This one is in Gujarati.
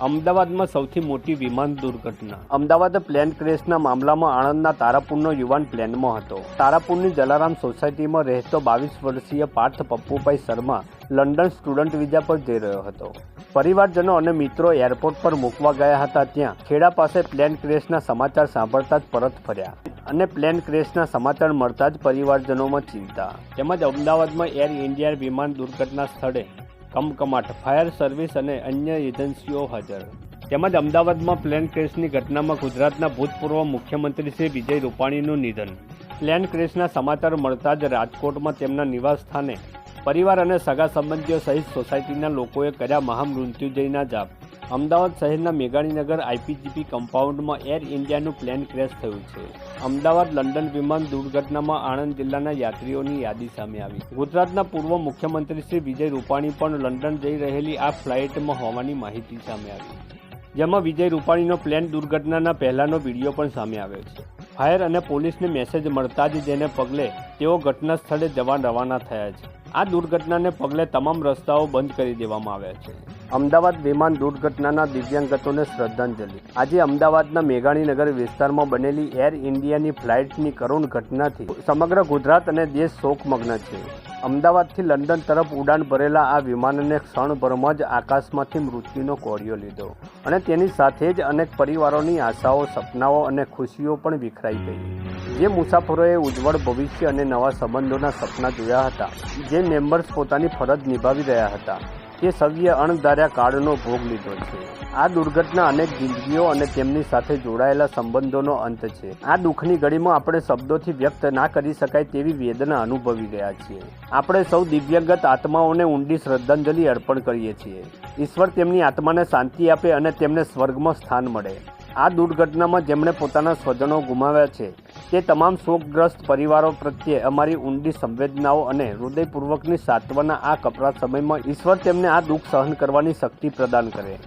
અમદાવાદમાં સૌથી મોટી વિમાન દુર્ઘટના. અમદાવાદ પ્લેન ક્રેશના મામલામાં આણંદના તારાપુરનો યુવાન પ્લેનમાં હતો. તારાપુરની જલારામ સોસાયટીમાં રહેતો બાવીસ વર્ષીય Parth Pappubhai Sharma London student visa પર જઈ રહ્યો હતો. પરિવારજનો અને મિત્રો એરપોર્ટ પર મૂકવા ગયા હતા ત્યાં. ખેડા પાસે પ્લેન ક્રેશના સમાચાર સાંભળતા જ પરત ફર્યા. અને પ્લેન ક્રેશના સમાચાર મળતા જ પરિવારજનોમાં ચિંતા. તેમજ અમદાવાદમાં એર ઇન્ડિયા વિમાન દુર્ઘટના સ્થળે કમકમાટ, ફાયર સર્વિસ અને અન્ય એજન્સીઓ હાજર. તેમજ અમદાવાદમાં પ્લેન ક્રેશની ઘટનામાં ગુજરાતના ભૂતપૂર્વ મુખ્યમંત્રી શ્રી વિજય રૂપાણીનું નિધન. પ્લેન ક્રેશના સમાચાર મળતા જ રાજકોટમાં તેમના નિવાસ સ્થાને પરિવાર અને સગા સંબંધીઓ સહિત સોસાયટીના લોકોએ કર્યા મહામૃત્યુજયના જાપ. અમદાવાદ શહેરના મેઘાણીનગર આઈપીજીપી કમ્પાઉન્ડમાં એર ઇન્ડિયાનું પ્લેન ક્રેશ થયું છે. અમદાવાદ લંડન વિમાન દુર્ઘટનામાં આણંદ જિલ્લાના યાત્રીઓની યાદી સામે આવી. ગુજરાતના પૂર્વ મુખ્યમંત્રી શ્રી વિજય રૂપાણી પણ લંડન જઈ રહેલી આ ફ્લાઇટમાં હોવાની માહિતી સામે આવી. જેમાં વિજય રૂપાણીનો પ્લેન દુર્ઘટનાના પહેલાનો વીડિયો પણ સામે આવ્યો છે. ફાયર અને પોલીસને મેસેજ મળતા જ જેને પગલે તેઓ ઘટના સ્થળે જવા રવાના થયા છે. આ દુર્ઘટનાને પગલે તમામ રસ્તાઓ બંધ કરી દેવામાં આવ્યા છે. અમદાવાદ વિમાન દુર્ઘટનાના દિવ્યાંગતોને શ્રદ્ધાંજલિ. આજે અમદાવાદના મેઘાણીનગર વિસ્તારમાં બનેલી એર ઇન્ડિયાની ફ્લાઇટની કરુણ ઘટનાથી સમગ્ર ગુજરાત અને દેશ શોકમગ્ન છે. અમદાવાદથી લંડન તરફ ઉડાન ભરેલા આ વિમાનને ક્ષણભરમાં જ આકાશમાંથી મૃત્યુનો કોળિયો લીધો અને તેની સાથે જ અનેક પરિવારોની આશાઓ, સપનાઓ અને ખુશીઓ પણ વિખરાઈ ગઈ. જે મુસાફરોએ ઉજ્જવળ ભવિષ્ય અને નવા સંબંધોના સપના જોયા હતા, જે મેમ્બર્સ પોતાની ફરજ નિભાવી રહ્યા હતા. તે સવ્ય અણધાર્યા કાળનો ભોગ લીધો છે. આ દુર્ઘટના અનેક જિંદગીઓ અને તેમની સાથે જોડાયેલા સંબંધોનો અંત છે. આ દુઃખની ઘડીમાં આપણે શબ્દોથી વ્યક્ત ના કરી શકાય તેવી વેદના અનુભવી ગયા છીએ. આપણે સૌ દિવ્યગત આત્માઓને ઊંડી શ્રદ્ધાંજલિ અર્પણ કરીએ છીએ. ઈશ્વર તેમની આત્માને શાંતિ આપે અને તેમને સ્વર્ગમાં સ્થાન મળે. આ દુર્ઘટનામાં જેમણે પોતાના સ્વજનો ગુમાવ્યા છે, તે તમામ શોકગ્રસ્ત પરિવારો પ્રત્યે અમારી ઊંડી સંવેદનાઓ અને હૃદયપૂર્વકની સાત્વના આ કપરા સમયમાં ઈશ્વર તેમને આ દુઃખ સહન કરવાની શક્તિ પ્રદાન કરે.